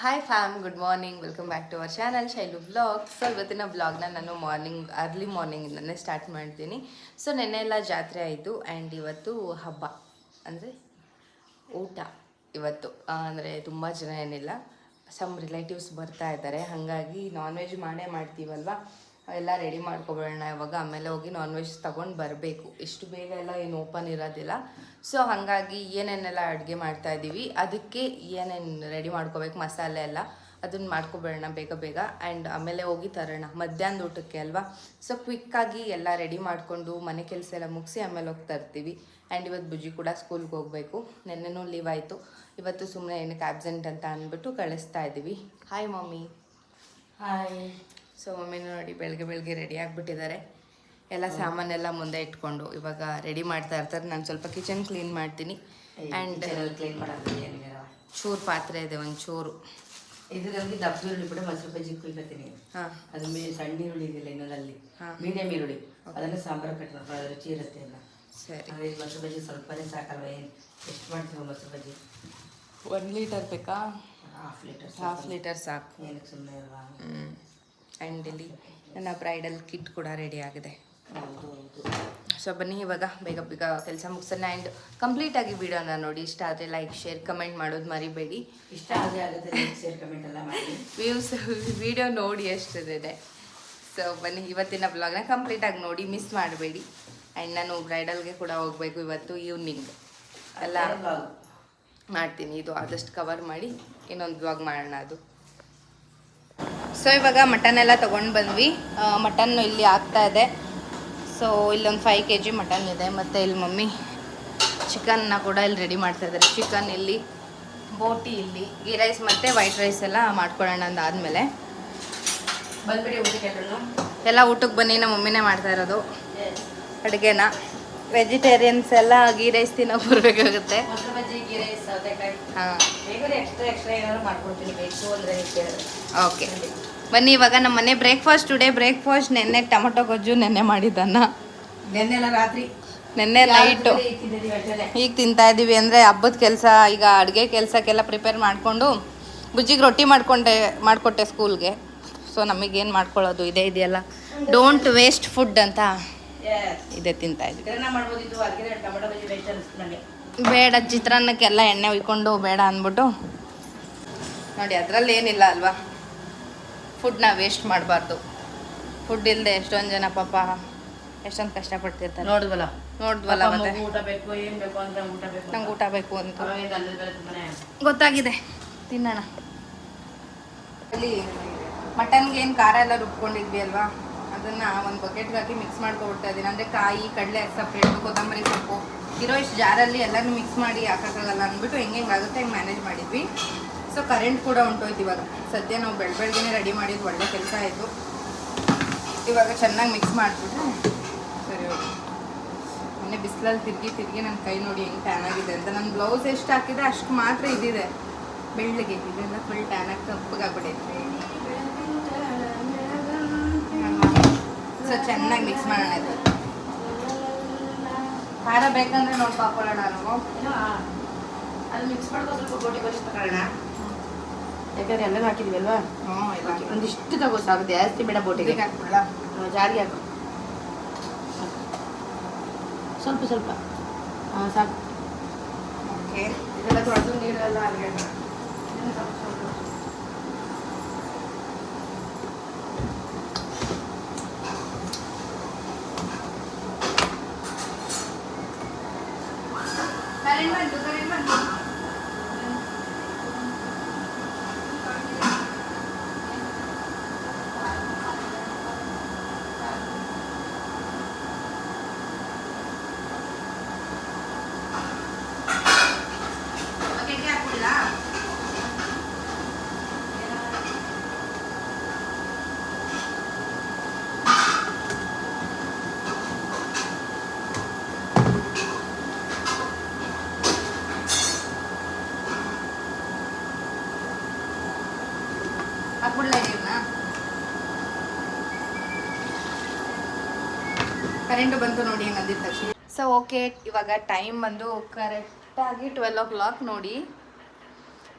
Hi fam good morning welcome back to our channel Shailu blog so ಇವತ್ತಿನ ಬ್ಲಾಗ್ನ ನಾನು morning early ಮಾರ್ನಿಂಗಿಂದನೇ start ಮಾಡ್ತೀನಿ. ಸೊ ನೆನ್ನೆ ಎಲ್ಲ ಜಾತ್ರೆ ಆಯಿತು. ಆ್ಯಂಡ್ ಇವತ್ತು ಹಬ್ಬ. ಅಂದರೆ ಊಟ ಇವತ್ತು. ಅಂದರೆ ತುಂಬ ಜನ ಏನಿಲ್ಲ. ಸಮ್ ರಿಲೇಟಿವ್ಸ್ ಬರ್ತಾ ಇದ್ದಾರೆ. ಹಾಗಾಗಿ ನಾನ್ ವೆಜ್ ಮಾಡೇ ಮಾಡ್ತೀವಲ್ವ? ಎಲ್ಲ ರೆಡಿ ಮಾಡ್ಕೊಬಿಡೋಣ ಇವಾಗ ಆಮೇಲೆ ಹೋಗಿ ನಾನ್ ವೆಜ್ ತೊಗೊಂಡು ಬರಬೇಕು. ಇಷ್ಟು ಬೇಗ ಎಲ್ಲ ಏನು ಓಪನ್ ಇರೋದಿಲ್ಲ. ಸೊ ಹಾಗಾಗಿ ಏನೇನೆಲ್ಲ ಅಡುಗೆ ಮಾಡ್ತಾ ಇದ್ದೀವಿ ಅದಕ್ಕೆ ಏನೇನು ರೆಡಿ ಮಾಡ್ಕೋಬೇಕು, ಮಸಾಲೆ ಎಲ್ಲ ಅದನ್ನ ಮಾಡ್ಕೊಬೇಡ ಬೇಗ ಬೇಗ. ಆ್ಯಂಡ್ ಆಮೇಲೆ ಹೋಗಿ ತರೋಣ. ಮಧ್ಯಾಹ್ನದ ಊಟಕ್ಕೆ ಅಲ್ವಾ? ಸೊ ಕ್ವಿಕ್ಕಾಗಿ ಎಲ್ಲ ರೆಡಿ ಮಾಡಿಕೊಂಡು ಮನೆ ಕೆಲಸ ಎಲ್ಲ ಮುಗಿಸಿ ಆಮೇಲೆ ಹೋಗಿ ತರ್ತೀವಿ. ಆ್ಯಂಡ್ ಇವತ್ತು ಬುಜ್ಜಿ ಕೂಡ ಸ್ಕೂಲ್ಗೆ ಹೋಗಬೇಕು. ನೆನ್ನೆನೂ ಲೀವ್ ಆಯಿತು. ಇವತ್ತು ಸುಮ್ಮನೆ ಏನಕ್ಕೆ ಆಬ್ಸೆಂಟ್ ಅಂತ ಅಂದ್ಬಿಟ್ಟು ಕಳಿಸ್ತಾ ಇದ್ದೀವಿ ಹಾಯ್ ಮಮ್ಮಿ ಹಾಯ್ ಸೊ ಮಮ್ಮಿನೂ ನೋಡಿ ಬೆಳಗ್ಗೆ ಬೆಳಗ್ಗೆ ರೆಡಿ ಆಗಿಬಿಟ್ಟಿದ್ದಾರೆ. ಎಲ್ಲ ಸಾಮಾನೆಲ್ಲ ಮುಂದೆ ಇಟ್ಕೊಂಡು ಇವಾಗ ರೆಡಿ ಮಾಡ್ತಾ ಇರ್ತಾರೆ. ನಾನು ಸ್ವಲ್ಪ ಕಿಚನ್ ಕ್ಲೀನ್ ಮಾಡ್ತೀನಿ. ಆ್ಯಂಡ್ ಕ್ಲೀನ್ ಮಾಡೋದು ಚೂರು ಪಾತ್ರೆ ಇದೆ ಒಂದು ಚೂರು. ಇದರಲ್ಲಿ ದಪ್ಪ ಈರುಳ್ಳಿ ಕೂಡ ಮೊಸರು ಬಜ್ಜಿ ಕುಯ್ಕೊತೀನಿ. ಅದು ಮೇ ಸಣ್ಣ ಈರುಳ್ಳಿ ಇದೆಯಲ್ಲ ಇನ್ನೊಂದಲ್ಲಿ ಹಾ. ಮೀಡಿಯಂ ಈರುಳ್ಳಿ. ಅದನ್ನು ಸಾಂಬಾರು ಕಟ್ಟಬೇಕು ಅದು ರುಚಿ ಇರುತ್ತೆ ಎಲ್ಲ. ಸರಿ. ಅದೇ ಮೊಸರು ಬಜ್ಜಿ ಸ್ವಲ್ಪನೇ ಸಾಕಲ್ವ? ಏನು? ಎಷ್ಟು ಮಾಡ್ತೀವಿ ಮೊಸರು ಬಜ್ಜಿ? ಒಂದು ಲೀಟರ್ ಬೇಕಾ? ಹಾಫ್ ಲೀಟರ್ ಹಾಫ್ ಲೀಟರ್ ಸಾಕು. ಏನಕ್ಕೆ ಸುಮ್ಮನೆ ಅಲ್ವಾ ಹ್ಞೂ ಆ್ಯಂಡ್ ಇಲ್ಲಿ ನನ್ನ ಬ್ರೈಡಲ್ ಕಿಟ್ ಕೂಡ ರೆಡಿ ಆಗಿದೆ. ಸೊ ಬನ್ನಿ ಇವಾಗ ಬೇಗ ಬೇಗ ಕೆಲಸ ಮುಗಿಸೋಣ ಆ್ಯಂಡ್ ಕಂಪ್ಲೀಟಾಗಿ ವಿಡಿಯೋನ ನೋಡಿ. ಇಷ್ಟ ಆದರೆ ಲೈಕ್ ಶೇರ್ ಕಮೆಂಟ್ ಮಾಡೋದು ಮರಿಬೇಡಿ. ಇಷ್ಟ ಆದರೆ ಆಗುತ್ತೆ ಲೈಕ್ ಶೇರ್ ಕಮೆಂಟ್ ಎಲ್ಲ ಮಾಡಿ. ವ್ಯೂಸ್ ವಿಡಿಯೋ ನೋಡಿ ಎಷ್ಟಿದೆ ಸೊ ಬನ್ನಿ ಇವತ್ತಿನ ಬ್ಲಾಗ್ನ ಕಂಪ್ಲೀಟಾಗಿ ನೋಡಿ ಮಿಸ್ ಮಾಡಬೇಡಿ. ಆ್ಯಂಡ್ ನಾನು ಬ್ರೈಡಲ್ಗೆ ಕೂಡ ಹೋಗಬೇಕು ಇವತ್ತು ಈವ್ನಿಂಗ್ ಎಲ್ಲ. ಮಾಡ್ತೀನಿ. ಇದು ಆದಷ್ಟು ಕವರ್ ಮಾಡಿ ಇನ್ನೊಂದು ಬ್ಲಾಗ್ ಮಾಡೋಣ ಅದು. ಸೊ ಇವಾಗ ಮಟನ್ ಎಲ್ಲ ತೊಗೊಂಡು ಬಂದ್ವಿ. ಮಟನ್ ಇಲ್ಲಿ ಆಗ್ತಾ ಇದೆ. ಸೊ ಇಲ್ಲೊಂದು ಫೈವ್ ಕೆ ಜಿ ಮಟನ್ ಇದೆ. ಮತ್ತು ಇಲ್ಲಿ ಮಮ್ಮಿ ಚಿಕನ್ನ ಕೂಡ ಇಲ್ಲಿ ರೆಡಿ ಮಾಡ್ತಾ ಇದ್ದಾರೆ. ಚಿಕನ್ ಇಲ್ಲಿ ಬೋಟಿ ಇಲ್ಲಿ ಗೀ ರೈಸ್ ಮತ್ತು ವೈಟ್ ರೈಸ್ ಎಲ್ಲ ಮಾಡ್ಕೊಳ್ಳೋಣ ಅಂದಾದಮೇಲೆ. ಬಂದ್ಬಿಡಿ ಊಟಕ್ಕೆ ಎಲ್ಲ ಊಟಕ್ಕೆ ಬನ್ನಿ. ನಮ್ಮ ಮಮ್ಮಿನೇ ಮಾಡ್ತಾ ಇರೋದು. ಅಡುಗೆನ. ವೆಜಿಟೇರಿಯನ್ಸ್ ಎಲ್ಲ ಗೀ ರೈಸ್ ತಿನ್ನೋಕೆ ಬರಬೇಕಾಗುತ್ತೆ. ಹಾಂ. ಓಕೆ ಬನ್ನಿ ಇವಾಗ ನಮ್ಮ ಮನೆ ಬ್ರೇಕ್ಫಾಸ್ಟ್ ಟುಡೇ ಬ್ರೇಕ್ಫಾಸ್ಟ್ ನೆನ್ನೆ ಟೊಮೊಟೊ ಗೊಜ್ಜು ನೆನ್ನೆ ಮಾಡಿದ್ದನ್ನ. ನೆನ್ನೆಲ್ಲ ರಾತ್ರಿ? ನೆನ್ನೆ ನೈಟು ಈಗ ತಿಂತಾ ಇದ್ದೀವಿ ಅಂದರೆ ಹಬ್ಬದ ಕೆಲಸ ಈಗ ಅಡುಗೆ ಕೆಲಸಕ್ಕೆಲ್ಲ ಪ್ರಿಪೇರ್ ಮಾಡಿಕೊಂಡು ಬುಜ್ಜಿಗೆ ರೊಟ್ಟಿ ಮಾಡಿಕೊಂಡೆ ಮಾಡಿಕೊಟ್ಟೆ ಸ್ಕೂಲ್ಗೆ ಸೊ ನಮಗೇನು ಮಾಡ್ಕೊಳ್ಳೋದು? ಇದೇ ಇದೆಯಲ್ಲ. ಡೋಂಟ್ ವೇಸ್ಟ್ ಫುಡ್ ಅಂತ ಇದೇ ತಿಂತಾ ಇದ್ವಿ. ನನಗೆ ಬೇಡ ಚಿತ್ರಾನ್ನಕ್ಕೆಲ್ಲ ಎಣ್ಣೆ ಹುಯ್ಕೊಂಡು ಬೇಡ ಅಂದ್ಬಿಟ್ಟು. ನೋಡಿ ಅದರಲ್ಲಿ ಏನಿಲ್ಲ ಅಲ್ವಾ? ಫುಡ್ನ ವೇಸ್ಟ್ ಮಾಡಬಾರ್ದು. ಫುಡ್ ಇಲ್ಲದೆ ಎಷ್ಟೊಂದು ಜನ ಪಾಪ ಎಷ್ಟೊಂದು ಕಷ್ಟಪಡ್ತಿರ್ತಾರೆ. ನೋಡಿದ್ವಲ್ಲ? ನೋಡಿದ್ವಲ್ಲ ಮತ್ತೆ. ಊಟ ಬೇಕು ಏನ್ ಬೇಕು ಅಂದ್ರೆ ಊಟ ಬೇಕು ನಂಗೆ ಊಟ ಬೇಕು ಅಂತ. ಗೊತ್ತಾಗಿದೆ. ತಿನ್ನೋಣ. ಅಲ್ಲಿ ಮಟನ್ಗೆ ಏನು ಖಾರ ಎಲ್ಲ ರುಬ್ಕೊಂಡಿದ್ವಿ ಅಲ್ವಾ? ಅದನ್ನ ಒಂದು ಬಕೆಟ್ಗೆ ಹಾಕಿ ಮಿಕ್ಸ್ ಮಾಡ್ಕೊಬಿಡ್ತಾ ಇದ್ದೀನಿ ಅಂದರೆ ಕಾಯಿ ಕಡಲೆ ಸಪ್ರೇಟ್ ಕೊತ್ತಂಬರಿ ಸೊಪ್ಪು. ಇರೋ ಇಷ್ಟು ಜಾರಲ್ಲಿ ಎಲ್ಲನೂ ಮಿಕ್ಸ್ ಮಾಡಿ ಹಾಕೋಕ್ಕಾಗಲ್ಲ ಅಂದ್ಬಿಟ್ಟು ಹೆಂಗೆ ಹೆಂಗಾಗುತ್ತೆ ಹೆಂಗೆ ಮ್ಯಾನೇಜ್ ಮಾಡಿದ್ವಿ. ಸೊ ಕರೆಂಟ್ ಕೂಡ ಹೊಂಟೋಯ್ತು ಇವಾಗ. ಸದ್ಯ ನಾವು ಬೆಳ ಬೆಳಗ್ಗೆ ರೆಡಿ ಮಾಡಿದ್ದು ಒಳ್ಳೆ ಕೆಲಸ ಆಯಿತು. ಇವಾಗ ಚೆನ್ನಾಗಿ ಮಿಕ್ಸ್ ಮಾಡಿಬಿಟ್ರೆ ಸರಿ ಹೋಗಿ ಮೊನ್ನೆ ಬಿಸಿಲಲ್ಲಿ ತಿರುಗಿ ತಿರುಗಿ ನನ್ನ ಕೈ ನೋಡಿ ಹೆಂಗೆ ಟ್ಯಾನ್ ಆಗಿದೆ ಅಂತ. ನನ್ನ ಬ್ಲೌಸ್ ಎಷ್ಟು ಹಾಕಿದೆ ಅಷ್ಟು ಮಾತ್ರ ಇದಿದೆ. ಬೆಳ್ಳಗೆ ಇದೆಲ್ಲ ಫುಲ್ ಟ್ಯಾನ್ ಆಗಿ ಕಪ್ಪಗಾಗ್ಬಿಟ್ಟೈತೆ ಸೊ ಚೆನ್ನಾಗಿ ಮಿಕ್ಸ್ ಮಾಡೋಣ ಇದು. ಖಾರ ಬೇಕಂದ್ರೆ ನೋಡಿ ಹಾಕೊಳ್ಳೋಣ ನಾವು ಅಲ್ಲಿ ಮಿಕ್ಸ್ ಸ್ವಲ್ಪ ಗೋಟಿ ತಗೊಳ್ಳೋಣ ಯಾಕಂದ್ರೆ ಎಲ್ಲನೂ ಹಾಕಿದ್ವಿ ಅಲ್ವಾ ಹ್ಞೂ ಇಲ್ಲ ಒಂದಿಷ್ಟು ತಗೋ ಸಾಕು ಜಾಸ್ತಿ ಬೇಡ ಬೋಟಿಗೆ. ಇದಕ್ಕೆ ಹಾಕ್ಬಿಡಲ್ಲ? ಹಾ, ಜಾರಿಗೆ ಹಾಕು. ಸಾಕು. ಸ್ವಲ್ಪ ಸ್ವಲ್ಪ. ಹಾಂ ಸಾಕು. ಓಕೆ. ಇದೆಲ್ಲ ತೊಳೆದು ನೀರೆಲ್ಲ ಅಲ್ಲಿಗೆ ಹಾಕು. ಇದನ್ನ ಸ್ವಲ್ಪ ಸ್ವಲ್ಪ. ಕರೆಂಟ್ ಬಂತು ಕರೆಂಟು ಬಂತು ನೋಡಿ ಅಂದಿದ ತಕ್ಷಣ. ಸೊ ಓಕೆ ಇವಾಗ ಟೈಮ್ ಬಂದು ಕರೆಕ್ಟಾಗಿ ಟ್ವೆಲ್ ಓ ಕ್ಲಾಕ್ ನೋಡಿ.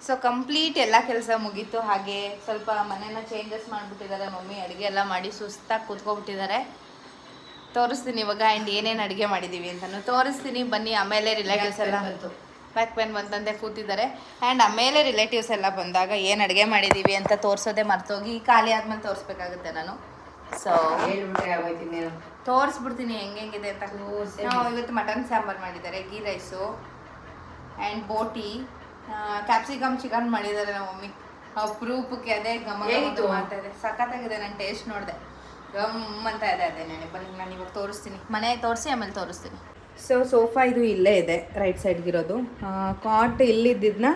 ಸೊ ಕಂಪ್ಲೀಟ್ ಎಲ್ಲ ಕೆಲಸ ಮುಗೀತು. ಹಾಗೆ ಸ್ವಲ್ಪ ಮನೇನ ಚೇಂಜಸ್ ಮಾಡಿಬಿಟ್ಟಿದ್ದಾರೆ. ಮಮ್ಮಿ ಅಡುಗೆ ಎಲ್ಲ ಮಾಡಿ ಸುಸ್ತಾಗಿ ಕೂತ್ಕೊಬಿಟ್ಟಿದ್ದಾರೆ. ತೋರಿಸ್ತೀನಿ ಇವಾಗ ಆ್ಯಂಡ್ ಏನೇನು ಅಡುಗೆ ಮಾಡಿದ್ದೀವಿ ಅಂತಲೂ ತೋರಿಸ್ತೀನಿ ಬನ್ನಿ ಆಮೇಲೆ ರಿಲೇಟಿವ್ಸ್ ಎಲ್ಲ ಬಂತು. ಬ್ಯಾಕ್ ಪೇನ್ ಬಂತಂದೆ ಕೂತಿದ್ದಾರೆ. ಆ್ಯಂಡ್ ಆಮೇಲೆ ರಿಲೇಟಿವ್ಸ್ ಎಲ್ಲ ಬಂದಾಗ ಏನು ಅಡುಗೆ ಮಾಡಿದ್ದೀವಿ ಅಂತ ತೋರಿಸೋದೇ ಮರ್ತೋಗಿ ಖಾಲಿ ಆದಮೇಲೆ ತೋರಿಸ್ಬೇಕಾಗುತ್ತೆ ನಾನು. ಸೊ ತೋರಿಸ್ಬಿಡ್ತೀನಿ ಹೆಂಗೆ ಹೆಂಗಿದೆ ಅಂತ. ನಾವು ಇವತ್ತು ಮಟನ್ ಸಾಂಬಾರ್ ಮಾಡಿದ್ದಾರೆ ಗೀ ರೈಸು ಆ್ಯಂಡ್ ಬೋಟಿ. ಕ್ಯಾಪ್ಸಿಕಮ್ ಚಿಕನ್ ಮಾಡಿದ್ದಾರೆ ನಮ್ಮ ಮಮ್ಮಿ. ಅಪ್ರೂಪಕ್ಕೆ ಅದೇ ಗಮ? ಮಾಡ್ತಾ ಇದೆ. ಸಖತ್ತಾಗಿದೆ ನಾನು ಟೇಸ್ಟ್ ನೋಡಿದೆ. ಗಮ್ ಅಂತ ಇದೆ ಅದೇ ನಾನು ಬನ್ನಿ ನಾನು ಇವಾಗ ತೋರಿಸ್ತೀನಿ. ಮನೆ ತೋರಿಸಿ ಆಮೇಲೆ ತೋರಿಸ್ತೀನಿ. ಸೊ ಸೋಫಾ ಇದು ಇಲ್ಲೇ ಇದೆ ರೈಟ್ ಸೈಡ್ಗಿರೋದು ಕಾಟ್ ಇಲ್ಲಿದ್ದನ್ನ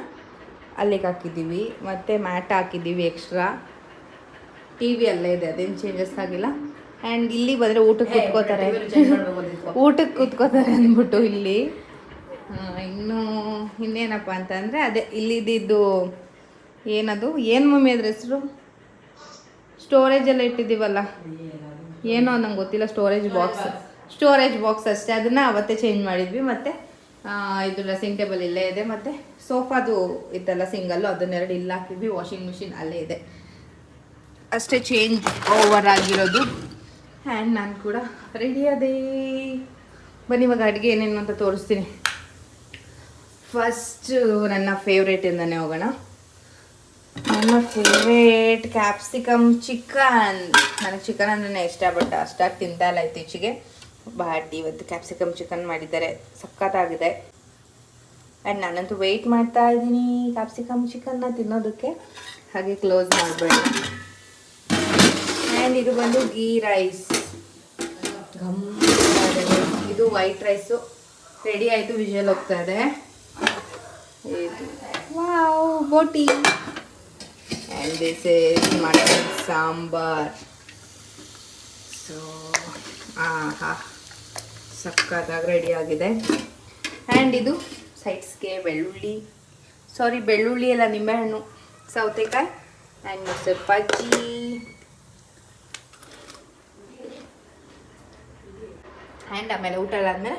ಅಲ್ಲಿಗೆ ಹಾಕಿದ್ದೀವಿ ಮತ್ತು ಮ್ಯಾಟ್ ಹಾಕಿದ್ದೀವಿ ಎಕ್ಸ್ಟ್ರಾ ಟಿ ವಿ ಅಲ್ಲೇ ಇದೆ ಅದೇನು ಚೇಂಜಸ್ ಆಗಿಲ್ಲ. ಆ್ಯಂಡ್ ಇಲ್ಲಿ ಬಂದರೆ ಊಟಕ್ಕೆ ಕುತ್ಕೋತಾರೆ. ಊಟಕ್ಕೆ ಕೂತ್ಕೋತಾರೆ ಅಂದ್ಬಿಟ್ಟು ಇಲ್ಲಿ. ಇನ್ನೂ ಇನ್ನು ಇನ್ನೇನಪ್ಪ ಅಂತಂದರೆ ಅದೇ ಇಲ್ಲಿದ್ದು ಏನದು? ಏನು ಮಮ್ಮಿ ಅದ್ರ ಹೆಸರು? ಸ್ಟೋರೇಜ್ ಎಲ್ಲ ಇಟ್ಟಿದ್ದೀವಲ್ಲ. ಏನೋ ನಂಗೆ ಗೊತ್ತಿಲ್ಲ ಸ್ಟೋರೇಜ್ ಬಾಕ್ಸ್ ಸ್ಟೋರೇಜ್ ಬಾಕ್ಸ್ ಅಷ್ಟೇ ಅದನ್ನು ಅವತ್ತೇ ಚೇಂಜ್ ಮಾಡಿದ್ವಿ. ಮತ್ತು ಇದು ಡ್ರೆಸ್ಸಿಂಗ್ ಟೇಬಲ್ ಇಲ್ಲೇ ಇದೆ. ಮತ್ತು ಸೋಫಾದು ಇತ್ತಲ್ಲ ಸಿಂಗಲ್ಲು ಅದನ್ನೆರಡು ಇಲ್ಲ ಹಾಕಿದ್ವಿ. ವಾಷಿಂಗ್ ಮಿಷಿನ್ ಅಲ್ಲೇ ಇದೆ. ಅಷ್ಟೇ ಚೇಂಜ್ ಓವರ್ ಆಗಿರೋದು. ಆ್ಯಂಡ್ ನಾನು ಕೂಡ ರೆಡಿ ಅದೇ. ಬನ್ನಿ ಇವಾಗ ಅಡುಗೆ ಏನೇನು ಅಂತ ತೋರಿಸ್ತೀನಿ. ಫಸ್ಟ್ ನನ್ನ ಫೇವ್ರೇಟಿಂದನೇ ಹೋಗೋಣ. ನನ್ನ ಫೇವ್ರೇಟ್ ಕ್ಯಾಪ್ಸಿಕಮ್ ಚಿಕನ್ ನನಗೆ ಚಿಕನ್ ಅಂದ್ರೆ ಇಷ್ಟ ಬಟ್ ಅಷ್ಟಾಗಿ ತಿಂತಾ ಇಲ್ಲ ಇತ್ತೀಚೆಗೆ. ಬಟ್ ಇವತ್ತು ಕ್ಯಾಪ್ಸಿಕಮ್ ಚಿಕನ್ ಮಾಡಿದ್ದಾರೆ. ಸಖತ್ತಾಗಿದೆ. ಆ್ಯಂಡ್ ನಾನಂತೂ ವೆಯ್ಟ್ ಮಾಡ್ತಾ ಇದ್ದೀನಿ ಕ್ಯಾಪ್ಸಿಕಮ್ ಚಿಕನ್ನ ತಿನ್ನೋದಕ್ಕೆ. ಹಾಗೆ ಕ್ಲೋಸ್ ಮಾಡಬೇಡ. ಆ್ಯಂಡ್ ಇದು ಬಂದು ಗೀ ರೈಸ್ ಇದು ವೈಟ್ ರೈಸು ರೆಡಿ ಆಯಿತು ವಿಜುವಲ್ ಹೋಗ್ತಾ ಇದೆ. Wow boti. And this is mutton sambar. So ಆಹಾ, ಸಕ್ಕತ್ತಾಗಿ ರೆಡಿ ಆಗಿದೆ. ಆ್ಯಂಡ್ ಇದು ಸೈಡ್ಸ್ಗೆ ಬೆಳ್ಳುಳ್ಳಿ. ಸಾರಿ ಬೆಳ್ಳುಳ್ಳಿ ಎಲ್ಲ ನಿಂಬೆಹಣ್ಣು ಸೌತೆಕಾಯಿ. ಆ್ಯಂಡ್ ಮೊಸರು ಬಜ್ಜಿ ಆ್ಯಂಡ್ ಆಮೇಲೆ ಊಟ ಎಲ್ಲ ಆದಮೇಲೆ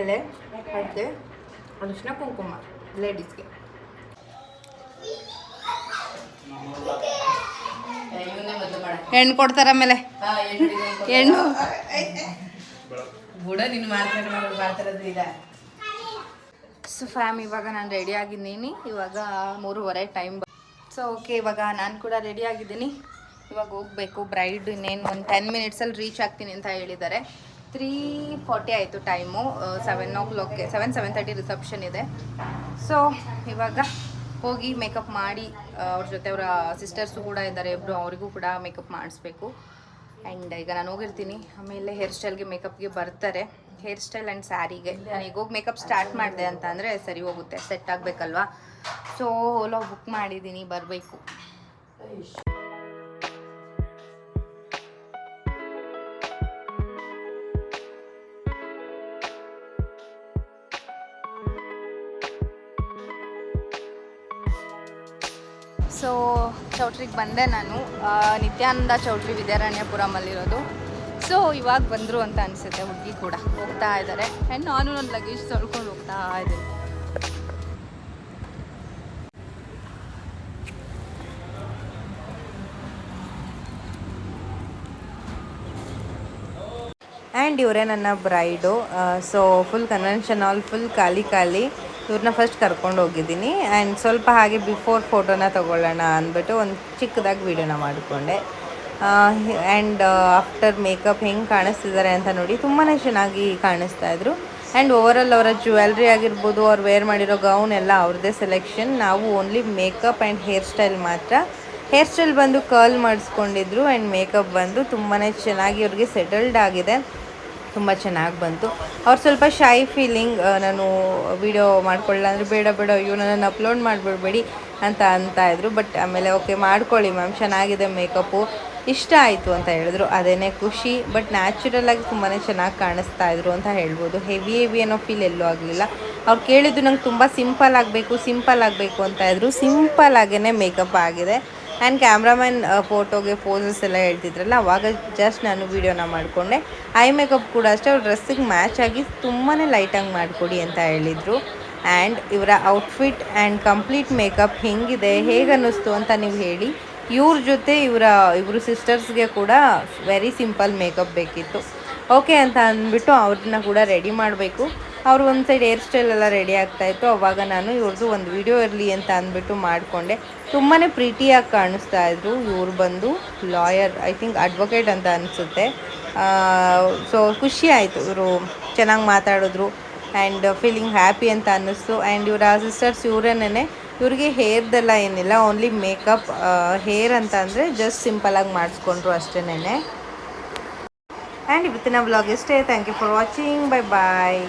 ಎಲೆ ಅಡ್ಡೆ ಅರಿಶಿನ ಕುಂಕುಮ ಲೇಡೀಸ್ಗೆ ಹೆಣ್ಣು ಕೊಡ್ತಾರ ಆಮೇಲೆ. ಹೆಣ್ಣು ಸೊ ಫ್ಯಾಮ್ ಇವಾಗ ನಾನು ರೆಡಿ ಆಗಿದ್ದೀನಿ. ಇವಾಗ ಮೂರುವರೆ ಟೈಮ್ ಸೊ ಓಕೆ ಇವಾಗ ನಾನು ಕೂಡ ರೆಡಿ ಆಗಿದ್ದೀನಿ. ಇವಾಗ ಹೋಗಬೇಕು ಬ್ರೈಡ್ ಇನ್ನೇನು ಒಂದು ಟೆನ್ ಮಿನಿಟ್ಸಲ್ಲಿ ರೀಚ್ ಆಗ್ತೀನಿ ಅಂತ ಹೇಳಿದ್ದಾರೆ. ತ್ರೀ ಫಾರ್ಟಿ ಆಯಿತು ಟೈಮು ಸೆವೆನ್ ಓ ಕ್ಲಾಕ್ಗೆ ಸೆವೆನ್ ಸೆವೆನ್ ತರ್ಟಿ ರಿಸೆಪ್ಷನ್ ಇದೆ. ಸೊ ಇವಾಗ ಹೋಗಿ ಮೇಕಪ್ ಮಾಡಿ ಅವ್ರ ಜೊತೆ ಅವರ ಸಿಸ್ಟರ್ಸು ಕೂಡ ಇದ್ದಾರೆ ಇಬ್ಬರು ಅವರಿಗೂ ಕೂಡ ಮೇಕಪ್ ಮಾಡಿಸ್ಬೇಕು. ಆ್ಯಂಡ್ ಈಗ ನಾನು ಹೋಗಿರ್ತೀನಿ, ಆಮೇಲೆ ಹೇರ್ ಸ್ಟೈಲ್ಗೆ ಮೇಕಪ್ಗೆ ಬರ್ತಾರೆ. ಹೇರ್ ಸ್ಟೈಲ್ ಆ್ಯಂಡ್ ಸ್ಯಾರಿಗೆ ನಾನು ಈಗ ಹೋಗಿ ಮೇಕಪ್ ಸ್ಟಾರ್ಟ್ ಮಾಡಿದೆ ಅಂತ ಅಂದರೆ ಸರಿ ಹೋಗುತ್ತೆ ಸೆಟ್ ಆಗಬೇಕಲ್ವಾ? ಸೊ ಓಲೋ ಬುಕ್ ಮಾಡಿದ್ದೀನಿ, ಬರಬೇಕು. ಸೊ, ಚೌಟ್ರಿಗೆ ಬಂದೆ ನಾನು. ನಿತ್ಯಾನಂದ ಚೌಟ್ರಿ ವಿದ್ಯಾರಣ್ಯಪುರಮಲ್ಲಿರೋದು. ಸೊ, ಇವಾಗ ಬಂದರು ಅಂತ ಅನಿಸುತ್ತೆ ಹುಡುಗಿ ಕೂಡ. ಹೋಗ್ತಾ ಇದ್ದಾರೆ ಆ್ಯಂಡ್ ನಾನು ನನ್ನ ಲಗೇಜ್ ತೊಳ್ಕೊಂಡು ಹೋಗ್ತಾ ಇದ್ದೀನಿ. ಆ್ಯಂಡ್ ಇವರೇ ನನ್ನ bride so full convention all full ಖಾಲಿ ಖಾಲಿ. ಇವ್ರನ್ನ ಫಸ್ಟ್ ಕರ್ಕೊಂಡು ಹೋಗಿದ್ದೀನಿ. ಆ್ಯಂಡ್ ಸ್ವಲ್ಪ ಹಾಗೆ ಬಿಫೋರ್ ಫೋಟೋನ ತೊಗೊಳ್ಳೋಣ ಅಂದ್ಬಿಟ್ಟು ಒಂದು ಚಿಕ್ಕದಾಗಿ ವೀಡಿಯೋನ ಮಾಡಿಕೊಂಡೆ. ಆ್ಯಂಡ್ ಆಫ್ಟರ್ ಮೇಕಪ್ ಹೆಂಗೆ ಕಾಣಿಸ್ತಿದ್ದಾರೆ ಅಂತ ನೋಡಿ ತುಂಬಾ ಚೆನ್ನಾಗಿ ಕಾಣಿಸ್ತಾ ಇದ್ರು. ಆ್ಯಂಡ್ ಓವರಾಲ್ ಅವರ ಜ್ಯುವೆಲ್ರಿ ಆಗಿರ್ಬೋದು, ಅವ್ರು ವೇರ್ ಮಾಡಿರೋ ಗೌನ್ ಎಲ್ಲ ಅವ್ರದ್ದೇ ಸೆಲೆಕ್ಷನ್ ನಾವು only makeup and hair style ಮಾತ್ರ. ಹೇರ್ ಸ್ಟೈಲ್ ಬಂದು ಕರ್ಲ್ ಮಾಡಿಸ್ಕೊಂಡಿದ್ರು ಆ್ಯಂಡ್ ಮೇಕಪ್ ಬಂದು ತುಂಬಾ ಚೆನ್ನಾಗಿ ಅವ್ರಿಗೆ ಸೆಟಲ್ಡ್ ಆಗಿದೆ. ತುಂಬ ಚೆನ್ನಾಗಿ ಬಂತು. ಅವ್ರು ಸ್ವಲ್ಪ ಶೈ ಫೀಲಿಂಗ್ ನಾನು ವಿಡಿಯೋ ಮಾಡ್ಕೊಳ್ಳ ಅಂದರೆ ಬೇಡ ಬೇಡ, ಅಯ್ಯೋ, ನನ್ನನ್ನು ಅಪ್ಲೋಡ್ ಮಾಡಿಬಿಡ್ಬೇಡಿ ಅಂತ ಅಂತ ಇದ್ರು. ಬಟ್ ಆಮೇಲೆ ಓಕೆ ಮಾಡ್ಕೊಳ್ಳಿ ಮ್ಯಾಮ್ ಚೆನ್ನಾಗಿದೆ ಮೇಕಪ್ಪು ಇಷ್ಟ ಆಯಿತು ಅಂತ ಹೇಳಿದ್ರು. ಅದೇನೇ ಖುಷಿ. ಬಟ್ ನ್ಯಾಚುರಲ್ ಆಗಿ ತುಂಬಾ ಚೆನ್ನಾಗಿ ಕಾಣಿಸ್ತಾ ಇದ್ರು ಅಂತ ಹೇಳ್ಬೋದು. ಹೆವಿ ಹೆವಿ ಅನ್ನೋ ಫೀಲ್ ಎಲ್ಲೂ ಆಗಲಿಲ್ಲ. ಅವ್ರು ಕೇಳಿದ್ದು ನಂಗೆ ತುಂಬ ಸಿಂಪಲ್ ಆಗಬೇಕು ಸಿಂಪಲ್ ಆಗಬೇಕು ಅಂತ ಇದ್ರು. ಸಿಂಪಲ್ ಆಗೇ ಮೇಕಪ್ ಆಗಿದೆ. ಆ್ಯಂಡ್ ಕ್ಯಾಮ್ರಾಮನ್ ಫೋಟೋಗೆ ಫೋಸಸ್ ಎಲ್ಲ ಹೇಳ್ತಿದ್ರಲ್ಲ, ಅವಾಗ ಜಸ್ಟ್ ನಾನು ವೀಡಿಯೋನ ಮಾಡಿಕೊಂಡೆ. ಐ ಮೇಕಪ್ ಕೂಡ ಅಷ್ಟೇ, ಅವ್ರ ಡ್ರೆಸ್ಸಿಗೆ ಮ್ಯಾಚ್ ಆಗಿ ತುಂಬಾ ಲೈಟಾಗಿ ಮಾಡಿಕೊಡಿ ಅಂತ ಹೇಳಿದರು. ಆ್ಯಂಡ್ ಇವರ ಔಟ್ಫಿಟ್ ಆ್ಯಂಡ್ ಕಂಪ್ಲೀಟ್ ಮೇಕಪ್ ಹೆಂಗಿದೆ, ಹೇಗೆ ಅನ್ನಿಸ್ತು ಅಂತ ನೀವು ಹೇಳಿ. ಇವ್ರ ಜೊತೆ ಇವರ, ಇವರು ಸಿಸ್ಟರ್ಸ್ಗೆ ಕೂಡ ವೆರಿ ಸಿಂಪಲ್ ಮೇಕಪ್ ಬೇಕಿತ್ತು. ಓಕೆ ಅಂತ ಅಂದ್ಬಿಟ್ಟು ಅವ್ರನ್ನ ಕೂಡ ರೆಡಿ ಮಾಡಬೇಕು. ಅವರು ಒಂದು ಸೈಡ್ ಹೇರ್ ಸ್ಟೈಲ್ ಎಲ್ಲ ರೆಡಿ ಆಗ್ತಾಯಿತ್ತು ಅವಾಗ ನಾನು ಇವ್ರದ್ದು ಒಂದು ವಿಡಿಯೋ ಇರಲಿ ಅಂತ ಅಂದ್ಬಿಟ್ಟು ಮಾಡಿಕೊಂಡೆ. ತುಂಬಾ ಪ್ರೀತಿಯಾಗಿ ಕಾಣಿಸ್ತಾ ಇದ್ರು. ಇವ್ರು ಬಂದು ಲಾಯರ್, ಐ ಥಿಂಕ್ ಅಡ್ವೊಕೇಟ್ ಅಂತ ಅನಿಸುತ್ತೆ. ಸೊ ಖುಷಿ ಆಯಿತು ಇವರು ಚೆನ್ನಾಗಿ ಮಾತಾಡಿದ್ರು ಆ್ಯಂಡ್ ಫೀಲಿಂಗ್ ಹ್ಯಾಪಿ ಅಂತ ಅನ್ನಿಸ್ತು. ಆ್ಯಂಡ್ ಇವರ ಸಿಸ್ಟರ್ಸ್ ಇವರೇನೇ ಇವ್ರಿಗೆ ಹೇರ್ದೆಲ್ಲ ಏನಿಲ್ಲ, ಓನ್ಲಿ ಮೇಕಪ್ ಹೇರ್ ಅಂತ ಅಂದರೆ ಜಸ್ಟ್ ಸಿಂಪಲಾಗಿ ಮಾಡಿಸ್ಕೊಂಡ್ರು ಅಷ್ಟೇನೆ ಆ್ಯಂಡ್ ಇವತ್ತಿನ ಬ್ಲಾಗ್ ಇಷ್ಟೇ thank you for watching bye bye